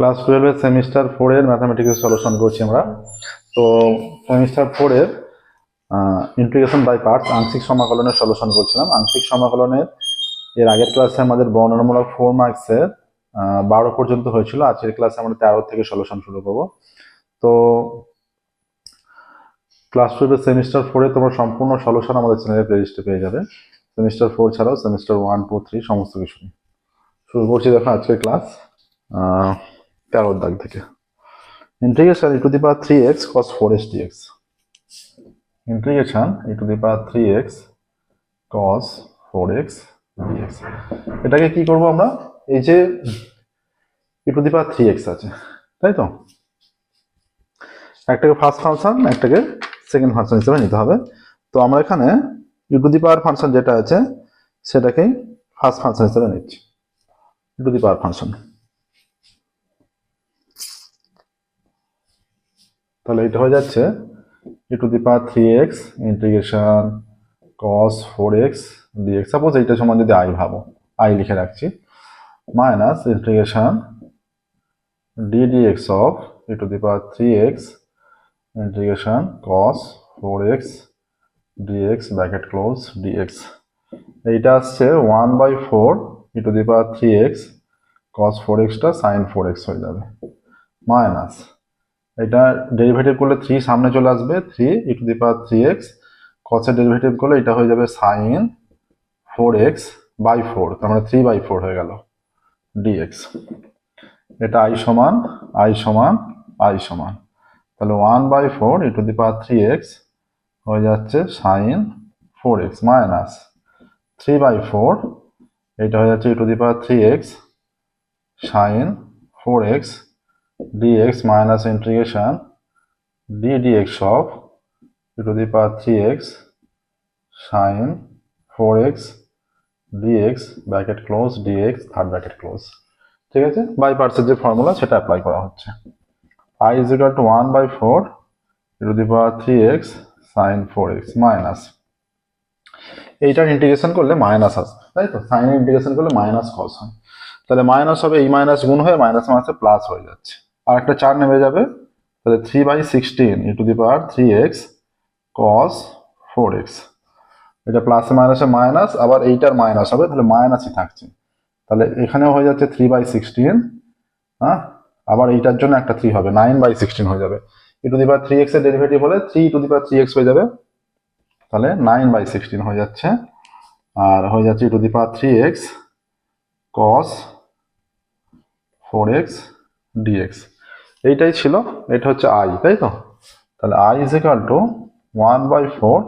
Class টুয়েলভের semester ফোরের mathematics solution করছি আমরা। তো সেমিস্টার ফোরের ইন্টিগ্রেশন বাই পার্টস আংশিক সমাকলনের সলিউশন করছিলাম। আংশিক সমাকলনের, এর আগের ক্লাসে আমাদের বর্ণনামূলক ফোর মার্কসের বারো পর্যন্ত হয়েছিল। আজকের ক্লাসে আমরা তেরো থেকে সলিউশন শুরু করব। তো ক্লাস টুয়েলভের সেমিস্টার ফোরে তোমার সম্পূর্ণ সলিউশন আমাদের চ্যানেলের প্লেলিস্টে পেয়ে যাবে। সেমিস্টার ফোর ছাড়াও সেমিস্টার ওয়ান টু থ্রি সমস্ত কিছু শুরু করছি দেখো আজকের ক্লাস তেরোর দাগ থেকে। Integration e to the power three x cos four x integration e to the power three x cos four x dx এটাকে কি করব আমরা? এই যে e to the power three x আছে, তাই তো? একটাকে ফার্স্ট ফাংশন একটাকে সেকেন্ড ফাংশন হিসেবে নিতে হবে। তো আমরা এখানে ই টু দি পাওয়ার ফাংশন যেটা আছে, সেটাকেই ফার্স্ট ফাংশন হিসেবে নিচ্ছি। E to the power function তাহলে এটা হয়ে যাচ্ছে e to the power three x integration cos four x dx suppose এইটা সমান যদি আই ভাবো আই লিখে রাখছি minus integration d dx of e to the power three x integration cos four x dx bracket close dx এইটা আসছে one by four e to the power three x cos four extra sine four x হয়ে যাবে। Minus এটা derivative করলে three সামনে চলে আসবে three e to the power three x কসের derivative করলে এটা হয়ে যাবে sine four x by four তার মানে থ্রি বাই ফোর হয়ে গেল ডিএক্স এটা আই সমান আই সমান আই সমান। তাহলে one by four e to the power three x হয়ে যাচ্ছে sine four x minus three by four এটা হয়ে যাচ্ছে e to the power three x sine four x dx minus integration d dx of e to the power 3x sin 4x dx bracket close dx third bracket close ঠিক আছে? By পার্টসের যে formula সেটা apply করা হচ্ছে। I is equal to 1 by 4 e to the power 3x sin 4x minus এইটার integration করলে minus আসবে তাই তো? সাইন ইন্টিগ্রেশন করলে মাইনাস কস হয়। তাহলে মাইনাস হবে এই মাইনাস গুণ হয়ে মাইনাস মাইনাসে প্লাস হয়ে যাচ্ছে। আর একটা চার নেমে যাবে, তাহলে three by sixteen e to the power three x cos four x এটা প্লাসে মাইনাসে মাইনাস আবার এইটার মাইনাস হবে, তাহলে মাইনাসই থাকছে। তাহলে এখানেও হয়ে যাচ্ছে থ্রি বাই সিক্সটিন হ্যাঁ? আবার এইটার জন্য একটা থ্রি হবে নাইন বাই সিক্সটিন হয়ে যাবে। E to the power three এক্সের ডেরিভেটিভ হলে three to the power three x হয়ে যাবে। তাহলে নাইন বাই সিক্সটিন হয়ে যাচ্ছে। আর হয়ে যাচ্ছে e to the power three x cos four x dx এইটাই ছিল, এটা হচ্ছে আই তাই তো? তাহলে I is equal to one by four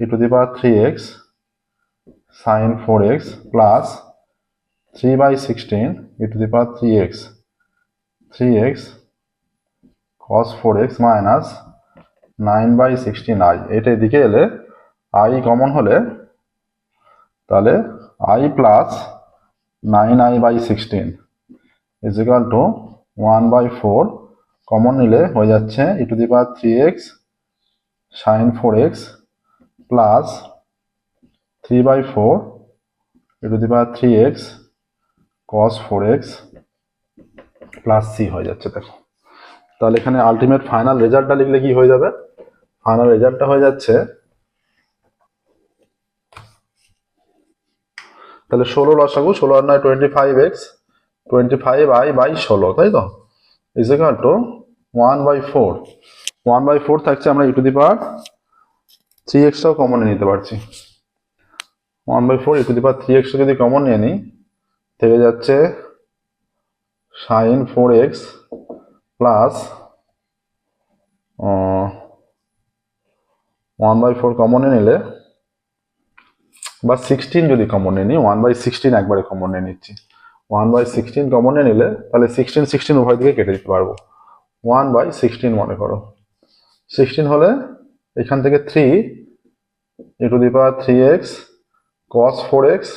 e to the power three x sine four x plus three by sixteen e to the power three x three x cos four x minus nine by sixteen I এটা এদিকে এলে I common হলে তাহলে I plus nine I by sixteen is equal to one by four common নিলে হয়ে যাচ্ছে e to the power three x sine four x plus three by four e to the power three x cos four x plus C হয়ে যাচ্ছে, দেখো। তাহলে এখানে ultimate final রেজাল্টটা লিখলে কি হয়ে যাবে? ফাইনাল রেজাল্টটা হয়ে যাচ্ছে তাহলে ষোলো লসাগু, ষোলো আর নয় twenty five x twenty five I by ষোলো, তাই তো? Is equal to one by four one by four থাকছে আমরা ই টু দি পাওয়ার থ্রি এক্সটাও কমনে নিতে পারছি। One by four e to the power three extra যদি কমন নিয়ে নিই, থেকে যাচ্ছে sine four x plus one by four কমনে নিলে, বা সিক্সটিন যদি কমন নিই ওয়ান বাই সিক্সটিন একবারে কমন নিচ্ছি। ওয়ান বাই সিক্সটিন কমনে নিলে, তাহলে সিক্সটিন সিক্সটিন উভয় দিকে কেটে দিতে পারব। ওয়ান বাই সিক্সটিন মনে করো। সিক্সটিন হলে এখান থেকে three e to the power three x cos four x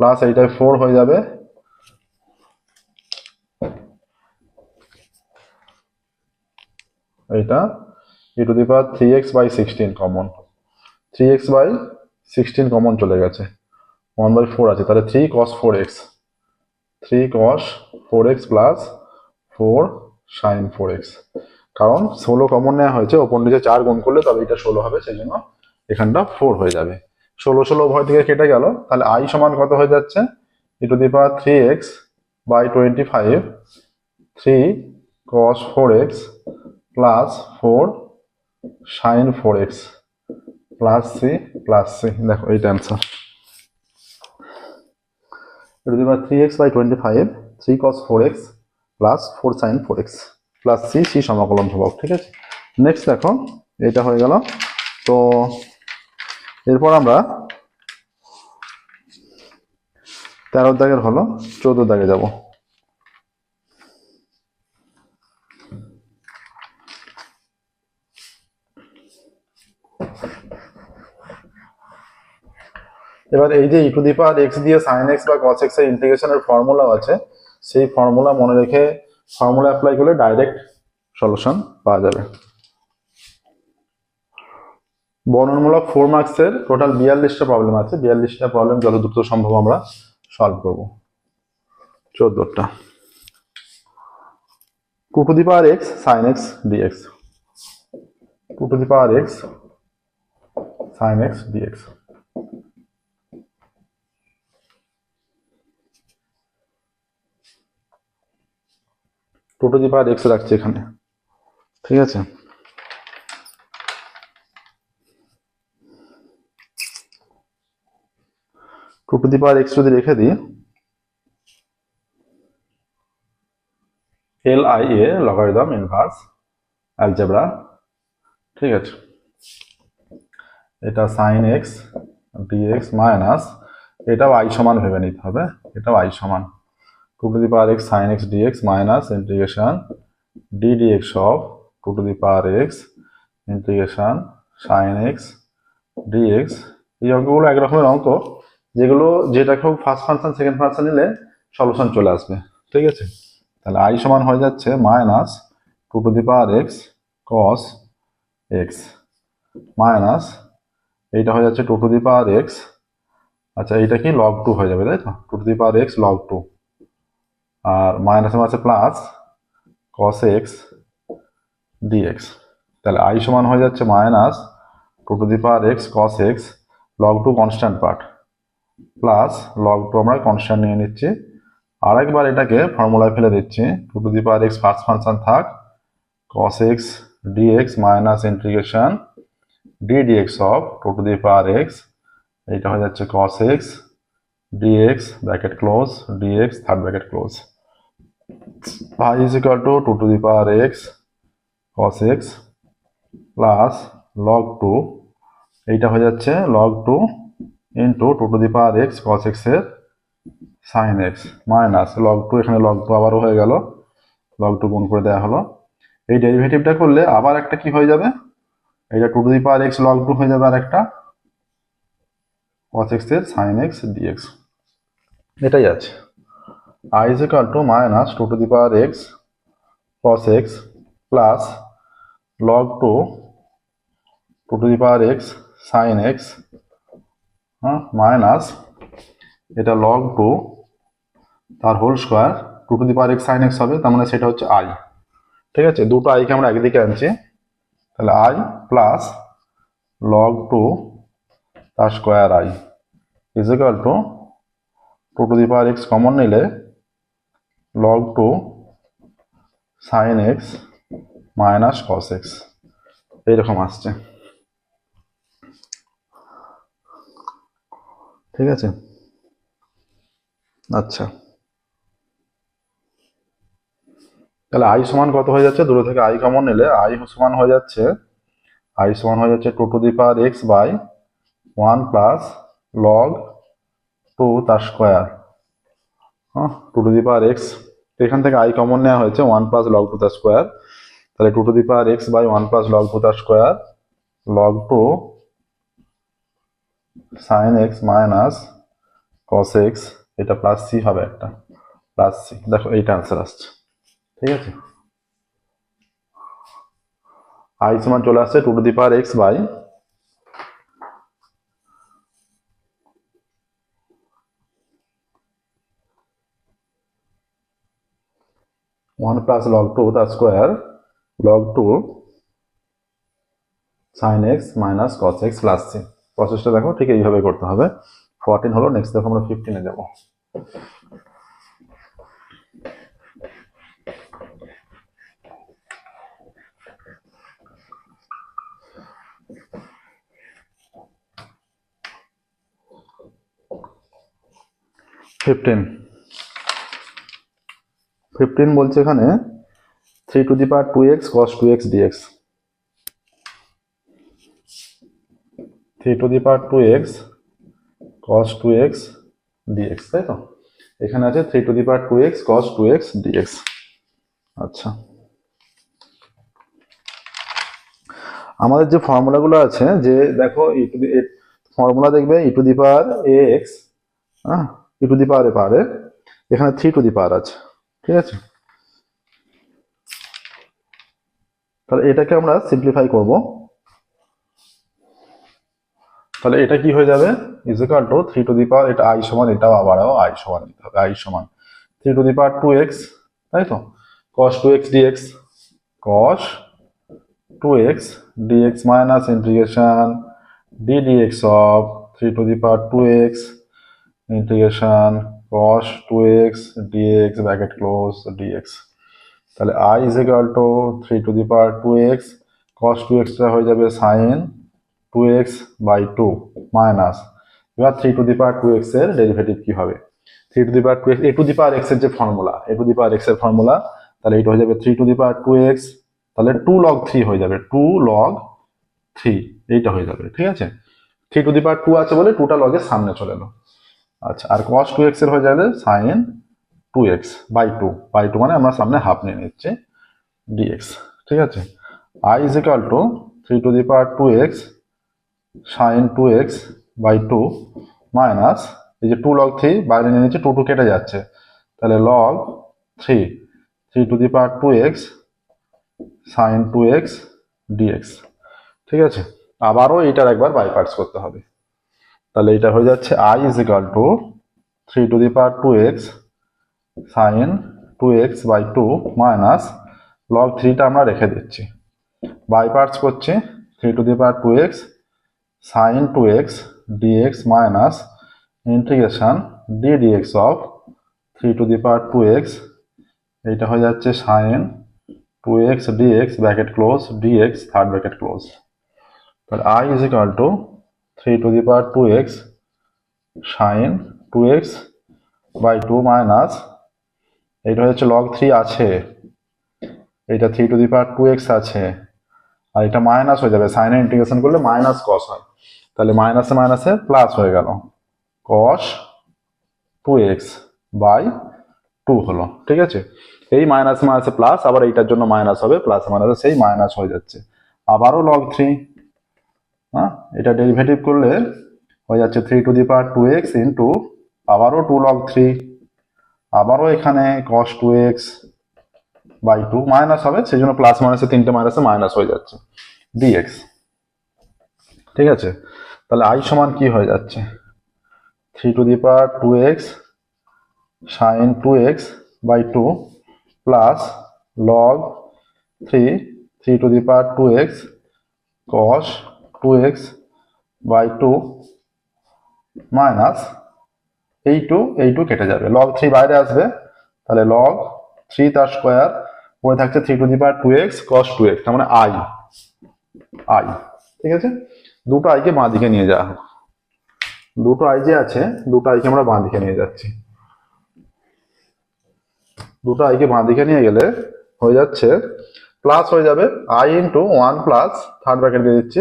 plus এইটায় four হয়ে যাবে। এইটা e to the power three x by sixteen common three x by sixteen common চলে গেছে। ওয়ান বাই ফোর আছে, তাহলে three cos four x three cos four x plus four sine four x কারণ ষোলো common নেওয়া হয়েছে, ওপর নিচে চার গুণ করলে তবে এটা ষোলো হবে, সেই জন্য এখানটা ফোর হয়ে যাবে। ষোলো ষোলো উভয় থেকে কেটে গেল, তাহলে আই সমান কত হয়ে যাচ্ছে? E to the power three x by twenty five three cos four x plus four sine four x plus C plus C দেখো, এইটা answer to the three x by twenty five three cos four x plus four sine four x plus C C সমাকলন ধ্রুবক, ঠিক আছে? Next দেখো, এটা হয়ে গেল। তো এরপর আমরা তেরো দাগের হলো, চোদ্দ দাগে যাব। এবার এই যে ই দি পাওয়ার এক্স দিয়ে সাইন এক্স বা কস এক্সের ইন্টিগ্রেশনের ফর্মুলা আছে, সেই ফর্মুলা মনে রেখে ফর্মুলা অ্যাপ্লাই করলে ডাইরেক্ট সলিউশন পাওয়া যাবে। বর্ণনমূলক ফোর মার্কসের টোটাল বিয়াল্লিশটা প্রবলেম আছে বিয়াল্লিশটা প্রবলেম যত দ্রুত সম্ভব আমরা সলভ করব। চোদ্দটা। Two to the power x sine x dx two to the power x sine x dx two to the power x রাখছি এখানে। ঠিক আছে? Two to the power x যদি রেখে দিই। L I A logarithm inverse algebra ঠিক আছে? এটা সাইন এক্স ডিএক্স মাইনাস এটাও আই সমান ভেবে নিতে হবে। এটাও আই সমান। Two to the power x sine x dx minus integration d dx of two to the power x integration sine x dx এই অঙ্কগুলো এক রকমের অঙ্ক, যেগুলো যেটা খুব ফার্স্ট ফাংশন সেকেন্ড ফাংশন নিলে সলিউশন চলে আসবে, ঠিক আছে? তাহলে আই সমান হয়ে যাচ্ছে minus two to the power x cos x minus এইটা হয়ে যাচ্ছে two to the power x আচ্ছা এইটা কি লগ টু হয়ে যাবে, তাই তো? Two to the power x log two আর মাইনাসে আছে প্লাস কস এক্স ডিএক্স তাহলে আই সমান হয়ে যাচ্ছে minus two to the power x cos x log two constant part plus log two আমরা কনস্ট্যান্ট নিয়ে নিচ্ছি। আরেকবার এটাকে ফর্মুলায় ফেলে দিচ্ছি। Two to the power x first function থাক। Cos x dx minus integration d dx of two to the power x এইটা হয়ে যাচ্ছে cos x dx bracket close dx third bracket close y is equal to 2 to the power x cos x plus log 2 এইটা হয়ে যাচ্ছে log 2 into two to the power x cos x এর sin x minus log 2 এখানে log 2 আবারও হয়ে গেল। log 2 গুণ করে দেওয়া হলো। এই ডেরিভেটিভটা করলে আবার একটা কি হয়ে যাবে? এটা two to the power x log 2 হয়ে যাবে আর একটা cos x এর sin x dx এটাই আছে। I is equal to minus 2 to the power x cos x plus log 2 2 to the power x sin x হ্যাঁ মাইনাস এটা log 2 তার whole square two to the power x sine x হবে, তার মানে সেটা হচ্ছে আই। ঠিক আছে? দুটো আইকে আমরা একদিকে আনছি, তাহলে আই প্লাস লগ টু তার square I. Is equal to two to the power x common নিলে log 2 sin x minus cos x. এইরকম আসছে। ঠিক আছে? আচ্ছা। তাহলে আই সমান কত হয়ে যাচ্ছে? দূরে থেকে আই কমন নিলে আই সমান হয়ে যাচ্ছে আই সমান হয়ে যাচ্ছে two to the power x by one plus log two তার square two to the power x এখান থেকে আই কমন নেওয়া হয়েছে ওয়ান প্লাস লগ টু তার স্কোয়ার তাহলে two to the power x by one plus log two তার square log two sine x minus cos x এটা plus C হবে একটা। প্লাস সি দেখো এইটা আনসার আসছে। ঠিক আছে? আই সমান চলে আসছে two to the power x by one plus log two তার square log two sine x minus cos x plus C প্রসেসটা দেখো, ঠিক এইভাবে করতে হবে। ফোরটিন হলো নেক্সট দেখো আমরা ফিফটিনে যাব। ফিফটিন ফিফটিন বলছে এখানে three to the power two x cos two x dx three to the power two x cos two x dx তাই তো? এখানে আছে three to the power two x cos two x dx আচ্ছা। আমাদের যে ফর্মুলাগুলো আছে, যে দেখো ই টু দি ফর্মুলা দেখবে ই to the power A x হ্যাঁ? ই টু দি পাওয়ার এ পাওয়ারে এখানে থ্রি টু দি পাওয়ার আছে। ঠিক আছে? তাহলে এটাকে আমরা সিম্পলিফাই করব। তাহলে এটা কি হয়ে যাবে? Is equal to three to the power এটা আই সমান, এটাও আবারও আই সমান নিতে হবে আই সমান। Three to the power two x তাই তো? Cos two x dx cos two x dx minus integration d dx of three to the power two x integration cos 2x dx bracket close dx তাহলে i is equal to 3 to the power 2x cos 2x টা হয়ে যাবে sin 2x by 2 minus এবার 3 to the power 2x এর derivative কি হবে 3 to the power 2x a to the power x এর যে formula a to the power x এর ফর্মুলা তাহলে এটা হয়ে যাবে 3 to the power 2x তাহলে 2 log 3 হয়ে যাবে 2 log 3 এইটা হয়ে যাবে ঠিক আছে 3 to the power 2 আছে বলে 2টা লগ এর সামনে চলে এলো আচ্ছা আর cos 2x এর হয়ে যাবে sine two x by two by two মানে আমরা সামনে হাফ নিয়ে নিচ্ছি dx, ঠিক আছে? i is equal to 3 to the power 2x sin 2x by two minus এই যে 2 log 3 বাইরে নিয়ে নিচ্ছি 2 2 কেটে যাচ্ছে। তাহলে log 3 3 to the power 2x sin 2x dx, ঠিক আছে? আবারও এইটার একবার বাই পার্টস করতে হবে। তাহলে এটা হয়ে যাচ্ছে i is equal to three to the power two x sine two x by two minus log থ্রিটা আমরা রেখে দিচ্ছি। বাই পার্টস করছি three to the power two x sine two x dx minus integration d dx of three to the power two x এইটা হয়ে যাচ্ছে sine two x dx bracket close dx third bracket close তাহলে i is equal to three to the power two x sine two x by two minus এইটা হচ্ছে log three আছে। এইটা three to the power two x আছে। আর এটা minus হয়ে যাবে। সাইনে ইন্টিগ্রেশন করলে মাইনাস কস হয়। তাহলে মাইনাসে মাইনাসে প্লাস হয়ে গেল। Cos two x by two হলো। ঠিক আছে? এই মাইনাস মাইনাসে প্লাস আবার এইটার জন্য মাইনাস হবে। প্লাস মাইনাসে সেই মাইনাস হয়ে যাচ্ছে। আবারও লগ থ্রি হ্যাঁ? এটা ডেরিভেটিভ করলে হয়ে যাচ্ছে three to the power two x into আবারও টু লগ থ্রি আবারও এখানে cos two x by two minus হবে সেই জন্য প্লাস মাইনাসে তিনটে মাইনাসে মাইনাস হয়ে যাচ্ছে। ডিএক্স ঠিক আছে? তাহলে আই সমান কি হয়ে যাচ্ছে? Three to the power two x sine two x by two plus log three three to the power two x cos two x by two minus এই টু এই টু কেটে যাবে। লগ থ্রি বাইরে আসবে। তাহলে লগ থ্রি তার square পরে থাকছে three to the power two x cos two x তার মানে আই আই ঠিক আছে? দুটো আইকে বাঁ দিকে নিয়ে যাওয়া হোক। দুটো আই যে আছে, দুটো আইকে আমরা বাঁ দিকে নিয়ে যাচ্ছি। দুটো আইকে বাঁ দিকে নিয়ে গেলে হয়ে যাচ্ছে প্লাস হয়ে যাবে I into one plus third bracket দিয়ে দিচ্ছি।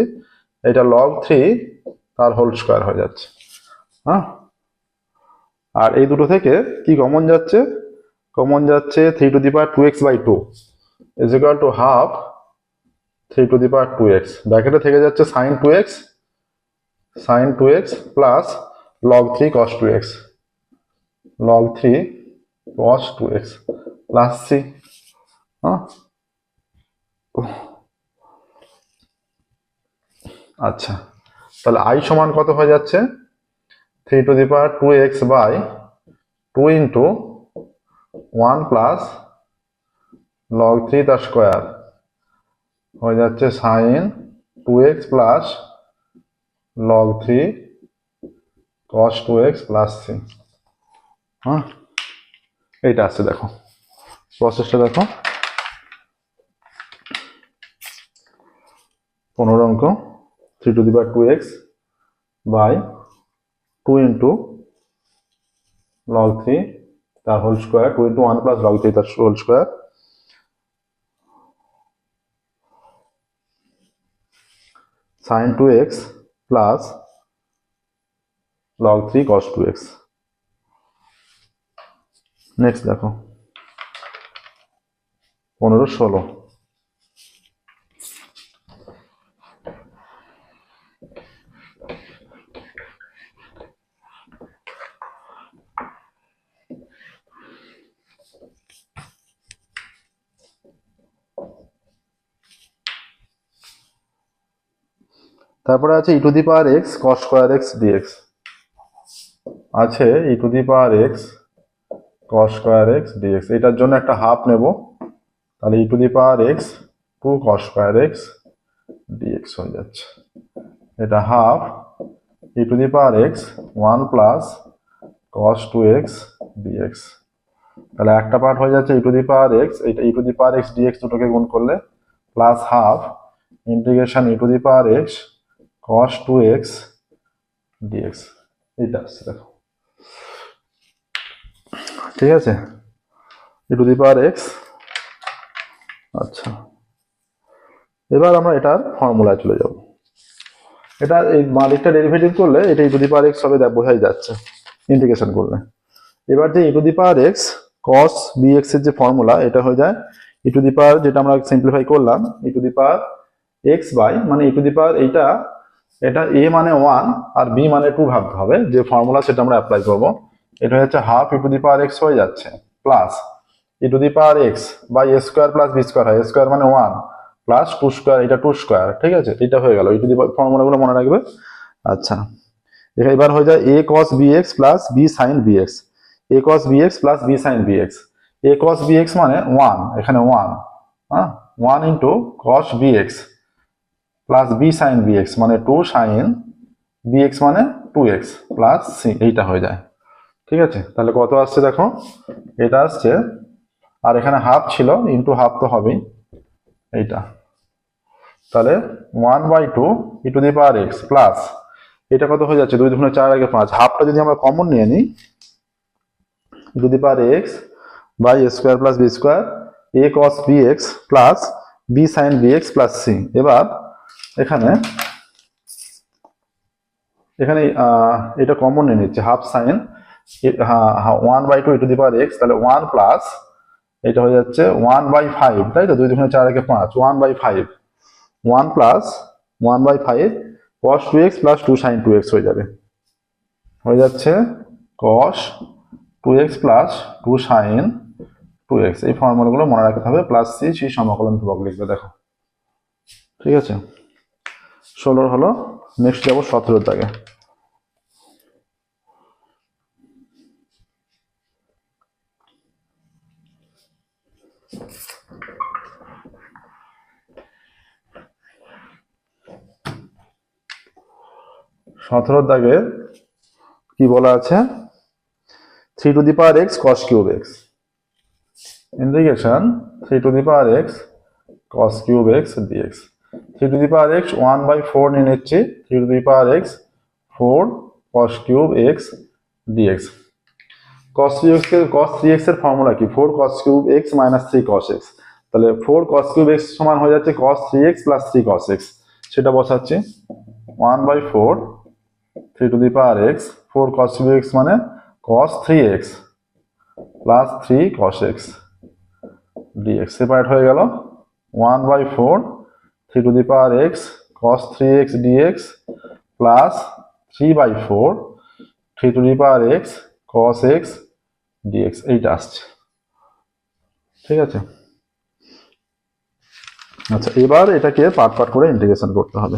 এটা লগ থ্রি তার হোল স্কোয়ার হয়ে যাচ্ছে। হ্যাঁ? আর এই দুটো থেকে কি কমন যাচ্ছে? কমন যাচ্ছে three to the power two x by two is equal to half three to the power two x ব্র্যাকেটে থেকে যাচ্ছে sine two x sine two x plus log three cos two x log three cos two x plus C হ্যাঁ? আচ্ছা। তাহলে I সমান কত হয়ে যাচ্ছে? Three to the power two x by two into one plus log three তার square হয়ে যাচ্ছে sine two x plus log three cos two x plus C হ্যাঁ? এইটা আসছে দেখো। প্রসেসটা দেখো। পনেরো অঙ্ক। Three to the power two x by two into log three তার whole square two into one plus log three তার whole square sine two x plus log three cos two x next দেখো। পনেরো ষোলো। তারপরে আছে e to the power x cos square x dx আছে e to the power x cos square x dx এটার জন্য একটা হাফ নেব। তাহলে e to the power x two cos square x dx হয়ে যাচ্ছে। এটা half e to the power x one plus cos two x dx তাহলে একটা পার্ট হয়ে যাচ্ছে e to the power x এটা e to the power x dx দুটোকে গুণ করলে plus half integration e to the power x cos 2x dx, এইটা আসছে দেখো। ঠিক আছে? E to the power x আচ্ছা। এবার আমরা এটার ফর্মুলায় চলে যাব। এটা এই মালিকটা ডেরিভেটিভ করলে এটা e to the power x হবে, দেখ, বোঝাই যাচ্ছে ইন্টিগ্রেশন করলে। এবার যে e to the power cos B এক্সের যে ফর্মুলা এটা হয়ে যায় ই টু দি পাওয়ার যেটা আমরা সিম্পলিফাই করলাম e to the power x by মানে ই টু দি পাওয়ার এইটা এটা এ মানে ওয়ান আর বি মানে টু ভাবতে হবে। যে ফর্মুলা সেটা আমরা অ্যাপ্লাই করব। এটা হচ্ছে half e to the power x হয়ে যাচ্ছে plus e to the power x by a square plus b square হয়। এ স্কোয়ার মানে ওয়ান প্লাস টু স্কোয়ার এটা টু স্কোয়ার ঠিক আছে? এটা হয়ে গেল। ই টু দি ফর্মুলাগুলো মনে রাখবে? আচ্ছা। এবার হয়ে যায় a cos b x plus b sine b x a cos b x plus b sine b x a cos b x মানে ওয়ান এখানে ওয়ান হ্যাঁ? One into cos b x plus b sine b x মানে two sine b x মানে two x plus C এইটা হয়ে যায়। ঠিক আছে? তাহলে কত আসছে দেখো? এটা আসছে, আর এখানে হাফ ছিল ইন্টু হাফ তো হবেই। এইটা। তাহলে one by two e to the power x plus এটা কত হয়ে যাচ্ছে? দুই দুগুণে চার আগে পাঁচ। হাফটা যদি আমরা কমন নিয়ে নিই to the power x by square plus b square a cos b x plus b sine b x plus C এবার এখানে এখানে এটা কমন নিয়ে নিচ্ছে half sine one by two to the power x তাহলে one plus এটা হয়ে যাচ্ছে ওয়ান বাই ফাইভ তাই তো? দুই দুগুণে চার একে পাঁচ one by five one plus one by five cos two x plus two sine two x হয়ে যাবে। হয়ে যাচ্ছে cos two x plus two sine two x এই ফর্মুলাগুলো মনে রাখতে হবে প্লাস সি সি সমাকলন ধ্রুবক লিখবে, দেখো। ঠিক আছে? ষোলোর হলো নেক্সট যাব সতেরোর দাগে। সতেরোর দাগে কি বলা আছে? Three to the power x cos cube x integration three to the power x cos cube x dx three to the power x one by four নিয়ে নিচ্ছি three to the power x four cos cube x dx cos three x cos three এক্সের formula কি? Four cos cube x minus three cos x তাহলে four cos cube x সমান হয়ে যাচ্ছে cos three x plus three cos x সেটা বসাচ্ছি। One by four three to the power x four cos cube x মানে cos three x plus three cos x dx separate হয়ে গেল। One by four three to the power x cos three x dx plus three by four three to the power x cos x dx এইটা আসছে। ঠিক আছে? আচ্ছা এবার এটাকে part part করে ইন্টিগ্রেশন করতে হবে।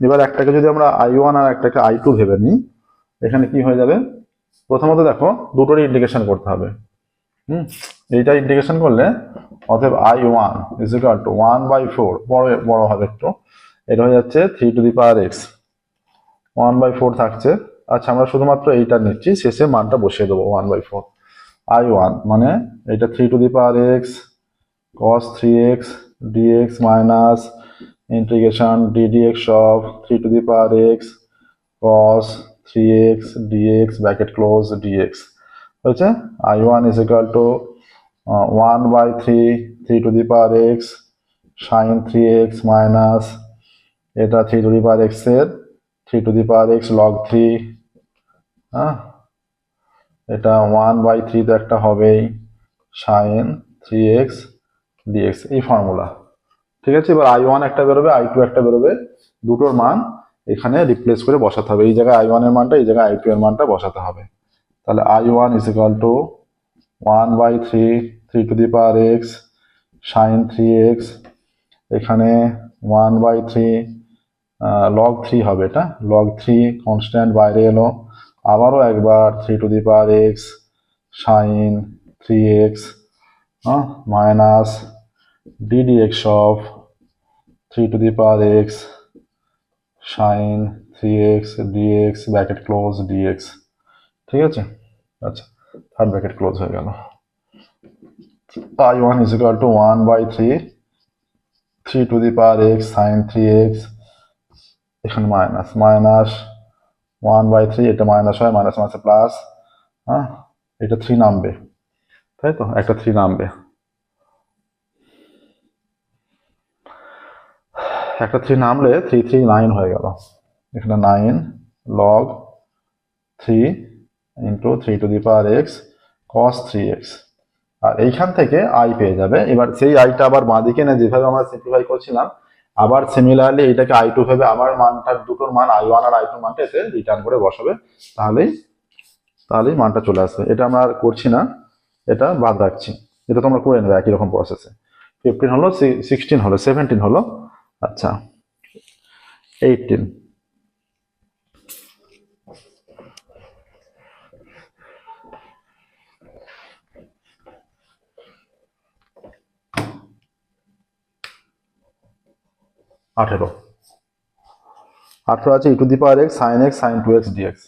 এবার একটাকে যদি আমরা আই ওয়ান আর একটাকে আই টু ভেবে নিই, এখানে কি হয়ে যাবে? প্রথমত দেখো, দুটোরই ইন্ডিকেশন করতে হবে। হুম, এইটা ইন্ডিকেশন করলে অতএব I one is equal to one by four বড় বড় হবে একটু। এটা হয়ে যাচ্ছে three to the power x one by four থাকছে। আচ্ছা আমরা শুধুমাত্র এইটা নিচ্ছি, শেষে মানটা বসিয়ে দেবো one by four I one মানে এটা three to the power x cos three cos 3x dx minus integration ddx of 3 to the power x, cos 3x dx, bracket close dx হয়েছে i1 is equal to one 1 by 3 3 to the power x sin 3x minus, এটা 3 to the power x এর 3 to the power x log 3 হ্যাঁ? এটা 1 by 3 তো একটা হবেই sin 3x dx, এই formula ঠিক আছে? এবার আই ওয়ান একটা বেরোবে আই টু একটা বেরোবে, দুটোর মান এখানে রিপ্লেস করে বসাতে হবে। এই জায়গায় আই ওয়ানের মানটা, এই জায়গায় আই টু এর মানটা বসাতে হবে। তাহলে I one is equal to one by three three to the power x sine three x এখানে one by three log three হবে এটা। লগ থ্রি কনস্ট্যান্ট বাইরে এলো। আবারও একবার three to the power x sine three x minus ddx of 3 to the power x sin 3x dx bracket close dx ঠিক আছে? আচ্ছা থার্ড ব্র্যাকেট ক্লোজ হয়ে গেল। I1 is equal to 1 by 3 3 to the power x, sin 3x এখানে minus minus one by three এটা minus হয় minus মাইনাসে plus হ্যাঁ এটা থ্রি নামবে। তাই তো? একটা থ্রি নামবে। একটা থ্রি নামলে থ্রি থ্রি নাইন হয়ে গেল। এখানে nine log three into three to the power x cos three x আর এইখান থেকে আই পেয়ে যাবে। এবার সেই আইটা আবার বাঁদিকে না যেভাবে আমরা সিম্পলিফাই করছিলাম, আবার সিমিলারলি এইটাকে আই টু ভেবে আবার মানটার দুটোর মান আই ওয়ান আর আই টু মানটা এতে রিটার্ন করে বসাবে। তাহলেই তাহলেই মানটা চলে আসবে। এটা আমরা আর করছি না। এটা বাদ রাখছি। এটা তোমরা করে নেবে একই রকম প্রসেসে ফিফটিন হলো সিক্সটিন হলো সেভেন্টিন হলো। আচ্ছা এইটিন আঠেরো। আঠেরো আছে e to the power x sine x sine two x dx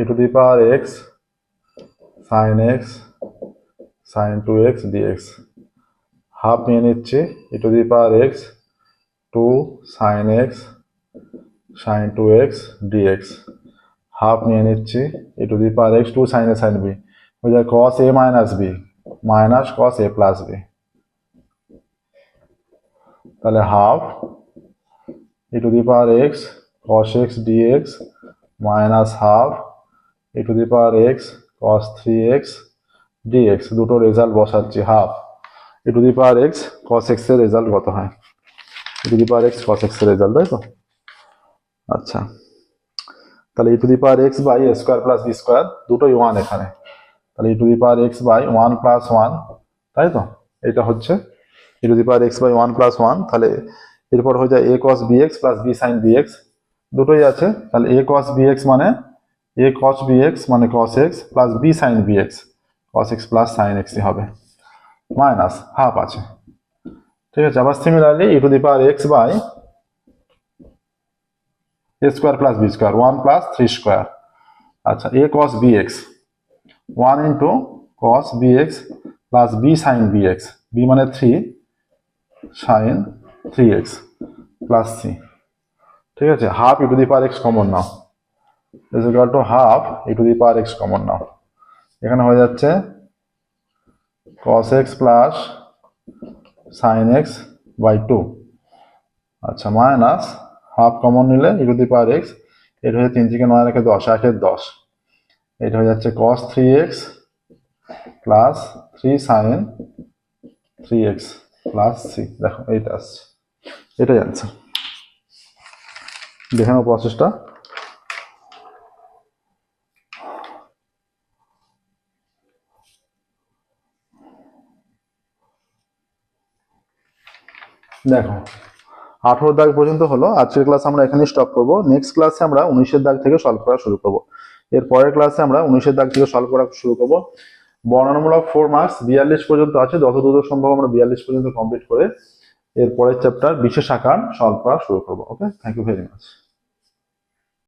e to the power x sine x sine two x dx half নিয়ে নিচ্ছি e to the power x two sine x sine two x dx half নিয়ে নিচ্ছি e to the power x two sine a sine b যায় cos a minus b minus cos a plus b তাহলে half e to the power x cos x dx minus half e to the power x cos three x dx দুটো result বসাচ্ছি half e to the power x cos এক্সের result কত হয়? ই to the power x cos এক্সের result তাই তো? আচ্ছা তাহলে e to the power x by a square plus b square দুটোই ওয়ান এখানে। তাহলে e to the power x by one plus one তাই তো? এটা হচ্ছে e to the power x by one plus one তাহলে এরপর হয়ে যায় a cos b x plus b sine b x দুটোই আছে, তাহলে এ কস বি এক্স মানে এ কস বি এক্স মানে cos x plus b sine b x cos x plus sine এক্সই হবে মাইনাস হাফ আছে, ঠিক আছে, আবার similarly e to the power x by a square plus b square one plus three square আচ্ছা a cos b x one into cos b x plus b sine b x b মানে three sine three x plus c ঠিক আছে, half e to the power x common now is equal to half e to the power x common now এখানে হয়ে যাচ্ছে cos x plus sine x by two আচ্ছা minus half common নিলে e to the power x এটা হয়ে তিন থেকে নয় রেখে দশ একের দশ। এটা হয়ে যাচ্ছে cos three x plus three sine three x plus c দেখো এইটা আসছে এটাই আনসার প্রসেসটা দেখো, আঠারো দাগ পর্যন্ত হলো, আজকের ক্লাস আমরা এখানে স্টপ করব। নেক্সট ক্লাসে আমরা উনিশের দাগ থেকে সলভ করা শুরু করব। এর পরের ক্লাসে আমরা উনিশের দাগ থেকে সলভ করা শুরু করব। বর্ণনামূলক ফোর মার্কস বিয়াল্লিশ পর্যন্ত আছে যত দ্রুত সম্ভব আমরা বিয়াল্লিশ পর্যন্ত কমপ্লিট করে এর পরের চ্যাপ্টার বিশেষ আকার সলভ করা শুরু করব okay thank you very much